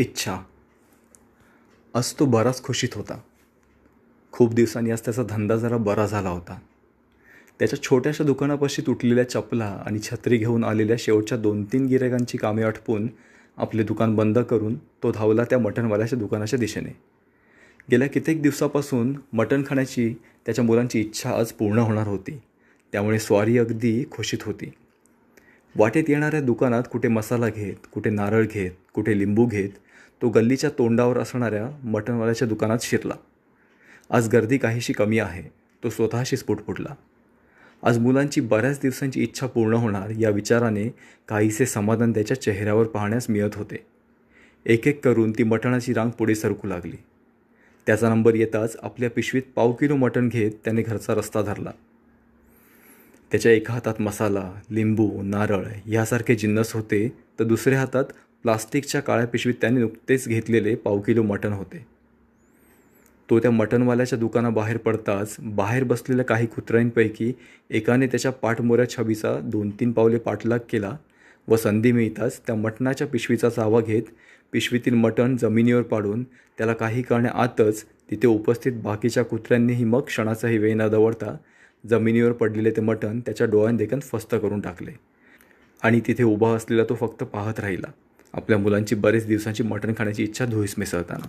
इच्छा. आज तो बराच खुशीत होता. खूप दिवसांनी आज त्याचा धंदा जरा बरा झाला होता. त्याच्या छोट्याशा दुकानापाशी तुटलेल्या चपला आणि छत्री घेऊन आलेल्या शेवटच्या दोन तीन गिरायकांची कामे आटपून आपले दुकान बंद करून तो धावला त्या मटणवाल्याच्या दुकानाच्या दिशेने. गेल्या कित्येक दिवसापासून मटण खाण्याची त्याच्या मुलांची इच्छा आज पूर्ण होणार होती. त्यामुळे स्वारी अगदी खुशीत होती. वाटेत येणाऱ्या दुकानात कुठे मसाला घेत कुठे नारळ घेत कुठे लिंबू घेत तो गल्लीच्या तोंडावर असणाऱ्या मटणवाल्याच्या दुकानात शिरला. आज गर्दी काहीशी कमी आहे तो स्वतःशीच पुटपुटला. आज मुलांची बऱ्याच दिवसांची इच्छा पूर्ण होणार या विचाराने काहीसे समाधान त्याच्या चेहऱ्यावर पाहण्यास मिळत होते. एक एक करून ती मटणाची रांग पुढे सरकू लागली. त्याचा नंबर येताच आपल्या पिशवीत पाव किलो मटण घेत त्याने घरचा रस्ता धरला. त्याच्या एका हातात मसाला लिंबू नारळ ह्यासारखे जिन्नस होते तर दुसऱ्या हातात प्लास्टिकच्या काळ्या पिशवीत त्याने नुकतेच घेतलेले पाव किलो मटण होते. तो त्या मटणवाल्याच्या दुकानाबाहेर पडताच बाहेर बसलेल्या काही कुत्र्यांपैकी एकाने त्याच्या पाठमोऱ्या छबीचा दोन तीन पावले पाठलाग केला व संधी मिळताच त्या मटणाच्या पिशवीचा चावा घेत पिशवीतील मटण जमिनीवर पाडून त्याला काही करण्याआतच तिथे उपस्थित बाकीच्या कुत्र्यांनीही मग क्षणाचाही वेळ न दवडता जमिनीवर पडलेले ते मटण त्याच्या डोळ्यांदेखील फस्त करून टाकले. आणि तिथे उभा असलेला तो फक्त पाहत राहिला. आपल्या मुलांची बरेच दिवसांची मटण खाण्याची इच्छा धुईस मिसळताना.